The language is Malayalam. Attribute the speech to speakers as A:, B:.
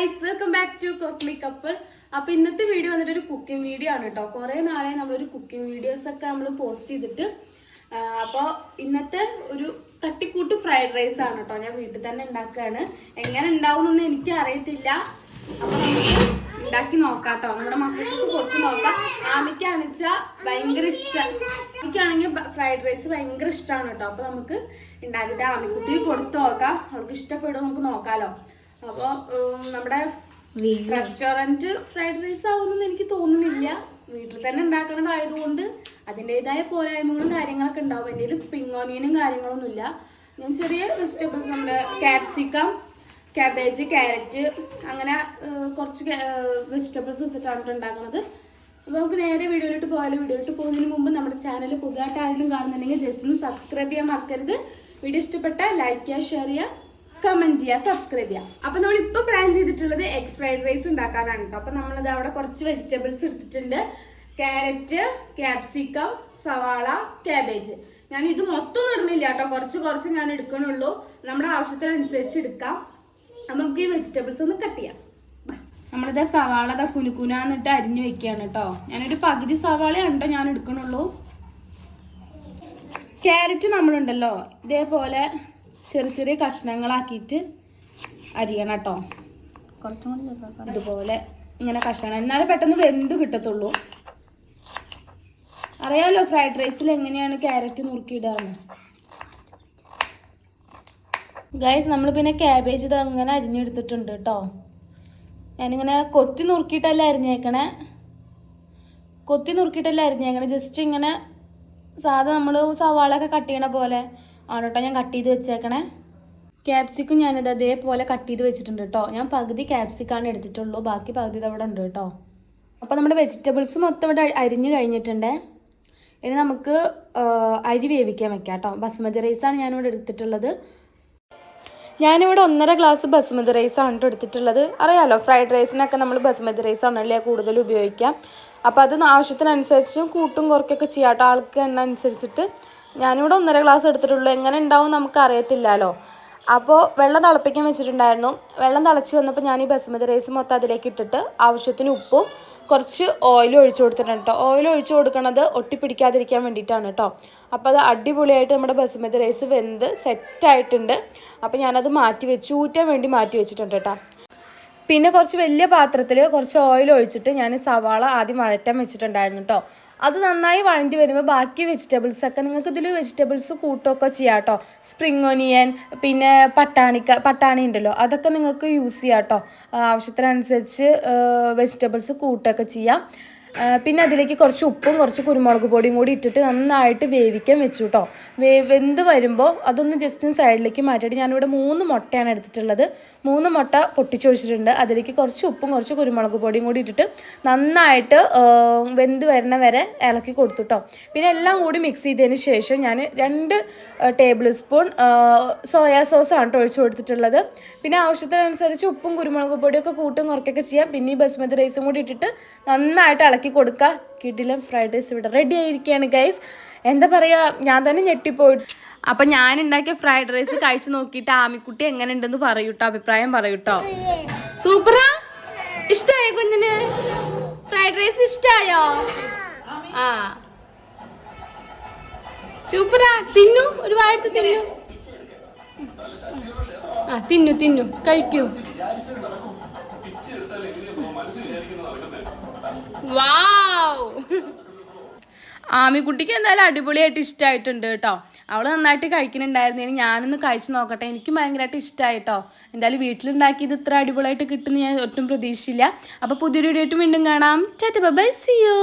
A: Guys welcome back to cosmic couple അപ്പൊ ഇന്നത്തെ വീഡിയോ വന്നിട്ട് ഒരു കുക്കിംഗ് വീഡിയോ ആണ് കേട്ടോ കുറെ നാളെ നമ്മളൊരു കുക്കിംഗ് വീഡിയോസ് ഒക്കെ നമ്മൾ പോസ്റ്റ് ചെയ്തിട്ട്. അപ്പോൾ ഇന്നത്തെ ഒരു തട്ടിക്കൂട്ട് ഫ്രൈഡ് റൈസ് ആണ് കേട്ടോ ഞാൻ വീട്ടിൽ തന്നെ ഉണ്ടാക്കുകയാണ്. എങ്ങനെ ഉണ്ടാവുമെന്നൊന്നും എനിക്ക് അറിയത്തില്ല. അപ്പൊ നമുക്ക് ഉണ്ടാക്കി നോക്കാം കേട്ടോ നമ്മുടെ മക്കൾക്ക് കുറച്ച് നോക്കാം. ആമിക്കാണെന്ന് വെച്ചാൽ ഭയങ്കര ഇഷ്ടം. എനിക്കാണെങ്കിൽ ഫ്രൈഡ് റൈസ് ഭയങ്കര ഇഷ്ടമാണ് കേട്ടോ അപ്പൊ നമുക്ക് ഉണ്ടാക്കിയിട്ട് ആമിക്കുട്ടി കൊടുത്തു നോക്കാം. അവൾക്ക് ഇഷ്ടപ്പെടും നമുക്ക് നോക്കാലോ. അപ്പോൾ നമ്മുടെ റെസ്റ്റോറന്റ് ഫ്രൈഡ് റൈസ് ആവുമെന്ന് എനിക്ക് തോന്നുന്നില്ല. വീട്ടിൽ തന്നെ ഉണ്ടാക്കണതായതുകൊണ്ട് അതിന്റെതായ പോരായ്മകളും കാര്യങ്ങളൊക്കെ ഉണ്ടാവും. എന്റെ കയ്യിൽ സ്പ്രിങ് ഓനിയനും കാര്യങ്ങളൊന്നുമില്ല. ഞാൻ ചെറിയ വെജിറ്റബിൾസ് നമ്മുടെ കാപ്സിക്കം കാബേജ് ക്യാരറ്റ് അങ്ങനെ കുറച്ച് വെജിറ്റബിൾസ് എടുത്തിട്ടാണ് ഉണ്ടാക്കുന്നത് അപ്പോൾ നമുക്ക് നേരെ വീഡിയോയിലോട്ട് പോയാലും? വീഡിയോയിലോട്ട് പോകുന്നതിന് മുമ്പ് നമ്മുടെ ചാനൽ പുതുതായിട്ട് ആരെങ്കിലും കാണുന്നുണ്ടെങ്കിൽ ജസ്റ്റ് ഒന്ന് സബ്സ്ക്രൈബ് ചെയ്യാൻ മറക്കരുത്. വീഡിയോ ഇഷ്ടപ്പെട്ടാൽ ലൈക്ക് ചെയ്യുക ഷെയർ ചെയ്യുക. കമന്റ് ചെയ്യുക സബ്സ്ക്രൈബ് ചെയ്യുക അപ്പോൾ നമ്മൾ ഇപ്പൊ പ്ലാൻ ചെയ്തിട്ടുള്ളത് എഗ് ഫ്രൈഡ് റൈസ് ഉണ്ടാക്കാനാണ് കേട്ടോ അപ്പൊ നമ്മളത് അവിടെ കുറച്ച് വെജിറ്റബിൾസ് എടുത്തിട്ടുണ്ട്. ക്യാരറ്റ് ക്യാപ്സിക്കം സവാള ക്യാബേജ് ഞാൻ ഇത് മൊത്തം ഇടുന്നില്ല കേട്ടോ കുറച്ച് കുറച്ച് ഞാൻ എടുക്കണുള്ളൂ. നമ്മുടെ ആവശ്യത്തിനനുസരിച്ച് എടുക്കാം. അപ്പം നമുക്ക് ഈ വെജിറ്റബിൾസ് ഒന്ന് കട്ട് ചെയ്യാം. നമ്മളിത് സവാള ഇതാ കുനുക്കുനാന്നിട്ട് അരിഞ്ഞു വെക്കുകയാണ് കേട്ടോ ഞാനൊരു പകുതി സവാള ഉണ്ടോ ഞാൻ എടുക്കണുള്ളൂ. ക്യാരറ്റ് നമ്മളുണ്ടല്ലോ. ഇതേപോലെ ചെറിയ ചെറിയ കഷ്ണങ്ങളാക്കിയിട്ട് അരിയണം കേട്ടോ. കുറച്ചും കൂടി ചെറുതാക്കാം. അതുപോലെ ഇങ്ങനെ കഷ്ണം എന്നാലും പെട്ടെന്ന് വെന്ത് കിട്ടത്തുള്ളൂ. അറിയാമല്ലോ ഫ്രൈഡ് റൈസിൽ എങ്ങനെയാണ് ക്യാരറ്റ് നുറുക്കിയിടാന്ന്. ഗൈസ് നമ്മൾ പിന്നെ ക്യാബേജ് ഇത് അങ്ങനെ അരിഞ്ഞെടുത്തിട്ടുണ്ട് കേട്ടോ. ഞാനിങ്ങനെ കൊത്തി നുറുക്കിയിട്ടല്ല അരിഞ്ഞേക്കണേ? കൊത്തി നുറുക്കിയിട്ടല്ല അരിഞ്ഞേക്കണേ? ജസ്റ്റ് ഇങ്ങനെ സാധാ നമ്മൾ സവാളൊക്കെ കട്ട് ചെയ്യണ പോലെ ആണ് കേട്ടോ ഞാൻ കട്ട് ചെയ്ത് വെച്ചേക്കണേ. ക്യാപ്സിക്കും ഞാനിത് അതേപോലെ കട്ട് ചെയ്ത് വെച്ചിട്ടുണ്ട് കേട്ടോ ഞാൻ പകുതി ക്യാപ്സിക്കാണ് എടുത്തിട്ടുള്ളൂ. ബാക്കി പകുതി ഇത് അവിടെ ഉണ്ട് കേട്ടോ അപ്പോൾ നമ്മുടെ വെജിറ്റബിൾസ് മൊത്തം ഇവിടെ അരിഞ്ഞ് കഴിഞ്ഞിട്ടുണ്ട്. ഇനി നമുക്ക് അരി വേവിക്കാൻ വെക്കാം കേട്ടോ ബസ്മതി റൈസാണ് ഞാനിവിടെ എടുത്തിട്ടുള്ളത്. ഞാനിവിടെ ഒന്നര ഗ്ലാസ് ബസ്മതി റൈസ് ആണ് ട്ടോ എടുത്തിട്ടുള്ളത്. അറിയാലോ ഫ്രൈഡ് റൈസിനൊക്കെ നമ്മൾ ബസ്മതി റൈസ് ആണല്ലേ കൂടുതൽ ഉപയോഗിക്കാം അപ്പോൾ അത് ആവശ്യത്തിനനുസരിച്ചും കൂട്ടും കുറയ്ക്കൊക്കെ ചെയ്യാം കേട്ടോ ആൾക്ക് എണ്ണ അനുസരിച്ചിട്ട് ഞാനിവിടെ ഒന്നര ഗ്ലാസ് എടുത്തിട്ടുള്ളൂ. എങ്ങനെ ഉണ്ടാവും നമുക്ക് അറിയത്തില്ലല്ലോ അപ്പോൾ വെള്ളം തിളപ്പിക്കാൻ വെച്ചിട്ടുണ്ടായിരുന്നു. വെള്ളം തിളച്ച് വന്നപ്പോൾ ഞാൻ ഈ ബസ്മതി റൈസ് മൊത്തം അതിലേക്ക് ഇട്ടിട്ട് ആവശ്യത്തിന് ഉപ്പും കുറച്ച് ഓയിൽ ഒഴിച്ചു കൊടുത്തിട്ടുണ്ട് കേട്ടോ ഓയിൽ ഒഴിച്ചു കൊടുക്കുന്നത് ഒട്ടിപ്പിടിക്കാതിരിക്കാൻ വേണ്ടിയിട്ടാണ് കേട്ടോ അപ്പോൾ അത് അടിപൊളിയായിട്ട് നമ്മുടെ ബസുമതി റൈസ് വെന്ത് സെറ്റായിട്ടുണ്ട് അപ്പോൾ ഞാനത് മാറ്റി വെച്ച്. ഊറ്റാൻ വേണ്ടി മാറ്റി വെച്ചിട്ടുണ്ട് കേട്ടോ പിന്നെ കുറച്ച് വലിയ പാത്രത്തിൽ കുറച്ച് ഓയിൽ ഒഴിച്ചിട്ട് ഞാൻ സവാള ആദ്യം വഴറ്റാൻ വെച്ചിട്ടുണ്ടായിരുന്നു കേട്ടോ അത് നന്നായി വഴണ്ടി വരുമ്പോൾ ബാക്കി വെജിറ്റബിൾസ് ഒക്കെ നിങ്ങൾക്ക് ഇതിൽ വെജിറ്റബിൾസ് കൂട്ടുകയൊക്കെ ചെയ്യാം കേട്ടോ. സ്പ്രിങ് ഒനിയൻ പിന്നെ പട്ടാണിക്ക പട്ടാണി ഉണ്ടല്ലോ അതൊക്കെ നിങ്ങൾക്ക് യൂസ് ചെയ്യാം കേട്ടോ. ആവശ്യത്തിനനുസരിച്ച് വെജിറ്റബിൾസ് കൂട്ടുകയൊക്കെ ചെയ്യാം. പിന്നെ അതിലേക്ക് കുറച്ച് ഉപ്പും കുറച്ച് കുരുമുളക് പൊടിയും കൂടി ഇട്ടിട്ട് നന്നായിട്ട് വേവിക്കാൻ വെച്ചു കേട്ടോ വേ വെന്ത് വരുമ്പോൾ അതൊന്ന് ജസ്റ്റ് സൈഡിലേക്ക് മാറ്റിയിട്ട് ഞാനിവിടെ മൂന്ന് മുട്ടയാണ് എടുത്തിട്ടുള്ളത്. മൂന്ന് മുട്ട പൊട്ടിച്ചൊഴിച്ചിട്ടുണ്ട്. അതിലേക്ക് കുറച്ച് ഉപ്പും കുറച്ച് കുരുമുളക് പൊടിയും കൂടി ഇട്ടിട്ട് നന്നായിട്ട് വെന്ത് വരണ വരെ ഇളക്കി കൊടുത്തു കേട്ടോ പിന്നെ എല്ലാം കൂടി മിക്സ് ചെയ്തതിന് ശേഷം ഞാൻ രണ്ട് ടേബിൾ സ്പൂൺ സോയാ സോസാണ് ആണ് ട്ടോ ഒഴിച്ച് കൊടുത്തിട്ടുള്ളത്. പിന്നെ ആവശ്യത്തിനനുസരിച്ച് ഉപ്പും കുരുമുളക് പൊടിയൊക്കെ കൂട്ടും കുറയ്ക്കൊക്കെ ചെയ്യാം. പിന്നെ ഈ ബസ്മതി റൈസും കൂടി ഇട്ടിട്ട് നന്നായിട്ട് കൊടുക്കുക കിടിലം ഫ്രൈഡ് റൈസ് ഇവിടെ റെഡി ആയിരിക്കുകയാണ് ഗൈസ് എന്താ പറയുക ഞാൻ തന്നെ ഞെട്ടിപ്പോയി. അപ്പം ഞാൻ ഉണ്ടാക്കിയ ഫ്രൈഡ് റൈസ് കഴിച്ചു നോക്കിയിട്ട് ആമിക്കുട്ടി എങ്ങനെ ഉണ്ടെന്ന് പറയൂട്ടോ അഭിപ്രായം പറയൂട്ടോ. സൂപ്പറാ ഇഷ്ടമായോ കുഞ്ഞിന്? ഫ്രൈഡ് റൈസ് ഇഷ്ടമായോ ആ. സൂപ്പറാ തിന്നു? ഒരു വാഴത്ത് തിന്നു? ആ തിന്നു തിന്നു. കഴിക്കൂ. വാവ്. ആമിക്കുട്ടിക്ക് എന്തായാലും അടിപൊളിയായിട്ട് ഇഷ്ടമായിട്ടുണ്ട് കേട്ടോ. അവൾ നന്നായിട്ട് കഴിക്കുന്നുണ്ടായിരുന്നു. ഇനി ഞാനൊന്ന് കഴിച്ച് നോക്കട്ടെ. എനിക്കും ഭയങ്കരമായിട്ട് ഇഷ്ടമായി കേട്ടോ എന്തായാലും വീട്ടിലുണ്ടാക്കിയത് ഇത്ര അടിപൊളിയായിട്ട് കിട്ടുമെന്ന് ഞാൻ ഒട്ടും പ്രതീക്ഷിച്ചില്ല. അപ്പോൾ പുതിയൊരു വീഡിയോ വീണ്ടും കാണാം. ചേട്ടാ ബൈ സി യു